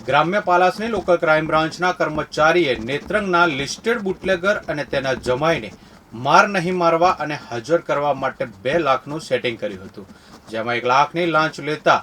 ગ્રામ્ય પાલાસની local crime બ્રાન્ચના કર્મચારીએ નેત્રંગના લિસ્ટેડ બુટલેગર અને તેના જમાઈને માર નહીં મારવા અને હાજર કરવા માટે બે લાખનું સેટિંગ કર્યું હતું, જેમાં એક લાખની લાંચ લેતા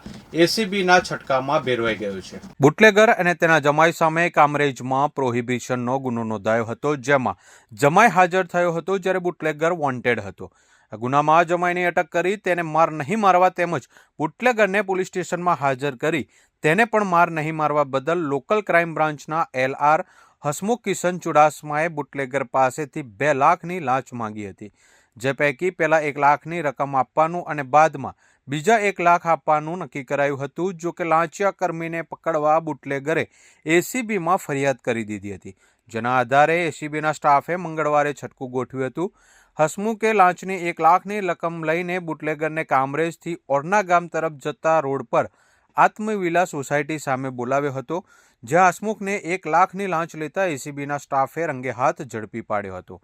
એસીબીના છટકામાં ભેરવાઈ ગયું છે. બુટલેગર અને તેના જમાઈ સામે કામરેજમાં પ્રોહિબિશનનો ગુનો નોંધાયો હતો, જેમાં જમાઈ હાજર થયો હતો જ્યારે બુટલેગર વોન્ટેડ હતો. આ ગુનામાં જમાઈની અટક કરી તેને માર નહીં મારવા તેમજ બુટલેગરને પોલીસ સ્ટેશનમાં હાજર કરી તેને પણ માર નહીં મારવા બદલ લોકલ ક્રાઇમ બ્રાન્ચના એલઆર હસમુખ કિશન ચુડાસમાએ બુટલેગર પાસેથી બે લાખની લાંચ માંગી હતી. જે પૈકી પહેલાં એક લાખની રકમ આપવાનું અને બાદમાં બીજા એક લાખ આપવાનું નક્કી કરાયું હતું, જો કે લાંચિયા કર્મીને પકડવા બુટલેગરે એસીબીમાં ફરિયાદ કરી દીધી હતી. જેના આધારે એસીબીના સ્ટાફે મંગળવારે છટકું ગોઠવ્યું હતું. હસમુખે લાંચની એક લાખની રકમ લઈને બુટલેગરને કામરેજથી ઓરના ગામ તરફ જતા રોડ પર આત્મવિલા સોસાયટી સામે બોલાવ્યો હતો, જ્યાં હસમુખને એક લાખની લાંચ લેતા એસીબીના સ્ટાફે રંગે હાથ ઝડપી પાડ્યો હતો.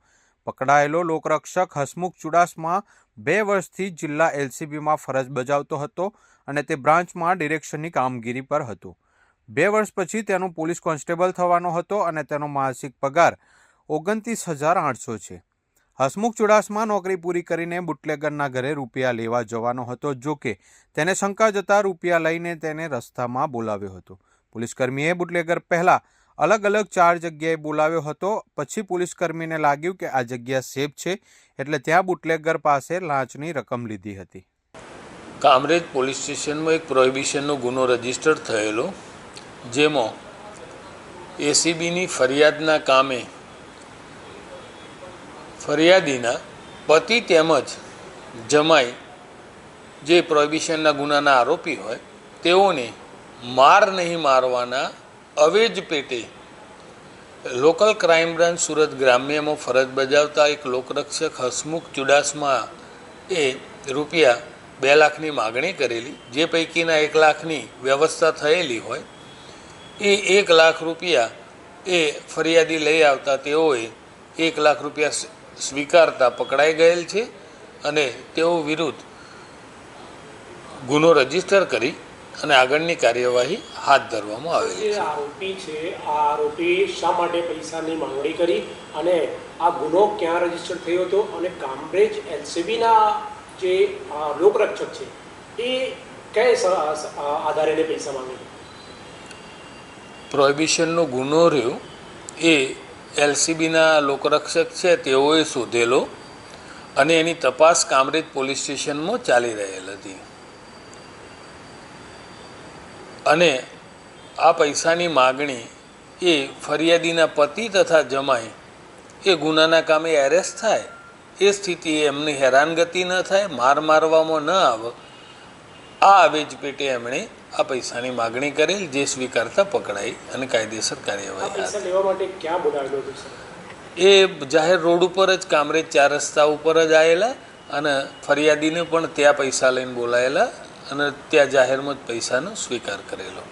પકડાયેલો લોકરક્ષક હસમુખ ચુડાસમા બે વર્ષથી જિલ્લા એલસીબીમાં ફરજ બજાવતો હતો અને તે બ્રાન્ચમાં ડિરેક્શનની કામગીરી પર હતો. બે વર્ષ પછી તેનો પોલીસ કોન્સ્ટેબલ થવાનો હતો અને તેનો માસિક પગાર ઓગણત્રીસ હજાર આઠસો છે. હસમુખ ચુડાસમા નોકરી પૂરી કરીને બુટલેગરના ઘરે રૂપિયા લેવા જવાનો હતો, જો કે તેને શંકા જતા રૂપિયા લઈને તેને રસ્તામાં બોલાવ્યો હતો. પોલીસકર્મીએ બુટલેગર પહેલાં અલગ અલગ ચાર જગ્યાએ બોલાવ્યો હતો, પછી પોલીસકર્મીને લાગ્યું કે આ જગ્યા સેફ છે, એટલે ત્યાં બુટલેગર પાસે લાંચની રકમ લીધી હતી. કામરેજ પોલીસ સ્ટેશનમાં એક પ્રોહિબિશનનો ગુનો રજિસ્ટર થયેલો, જેમાં એસીબીની ફરિયાદના કામે ફરિયાદીના પતિ તેમજ જમાઈ જે પ્રોહિબિશનના ગુનાના આરોપી હોય, તેઓને માર નહીં મારવાના અવેજ પેટે લોકલ ક્રાઇમ બ્રાન્ચ સુરત ગ્રામ્યમાં ફરજ બજાવતા એક લોકરક્ષક હસમુખ ચુડાસમા એ રૂપિયા બે લાખની માગણી કરેલી, જે પૈકીના એક લાખની વ્યવસ્થા થયેલી હોય, એ એક લાખ રૂપિયા એ ફરિયાદી લઈ આવતા તેઓએ એક લાખ રૂપિયા સ્વીકારતા પકડાઈ ગયેલ છે અને તેઓ વિરુદ્ધ ગુનો રજિસ્ટર કરી અને આગળની કાર્યવાહી હાથ ધરવામાં આવેલી છે. આરોપી છે આ આરોપી શા માટે પૈસાની માંગણી કરી અને આ ગુનો ક્યાં રજિસ્ટર થયો હતો અને કામરેજ એલસીબીના જે લોકરક્ષક છે એ કયા આધારે પૈસા માંગે પ્રોહિબિશનનો ગુનો રહ્યો એ એલસીબીના લોકરક્ષક છે, તેઓએ શોધેલો અને એની તપાસ કામરેજ પોલીસ સ્ટેશનમાં ચાલી રહેલ હતી. અને આ પૈસાની માગણી એ ફરિયાદીના પતિ તથા જમાઈ એ ગુનાના કામે એરેસ્ટ થાય, એ સ્થિતિએ એમની હેરાનગતિ ન થાય, માર મારવામાં ન આવે. આ આવેજ પેટે એમણે આ પૈસાની માગણી કરેલ જે સ્વીકારતા પકડાઈ અને કાયદેસર કાર્યવાહી એ જાહેર રોડ ઉપર જ કામરેજ ચાર રસ્તા ઉપર જ આવેલા અને ફરિયાદીને પણ ત્યાં પૈસા લઈને બોલાયેલા અને ત્યાં જાહેરમાં જ પૈસાનો સ્વીકાર કરેલો.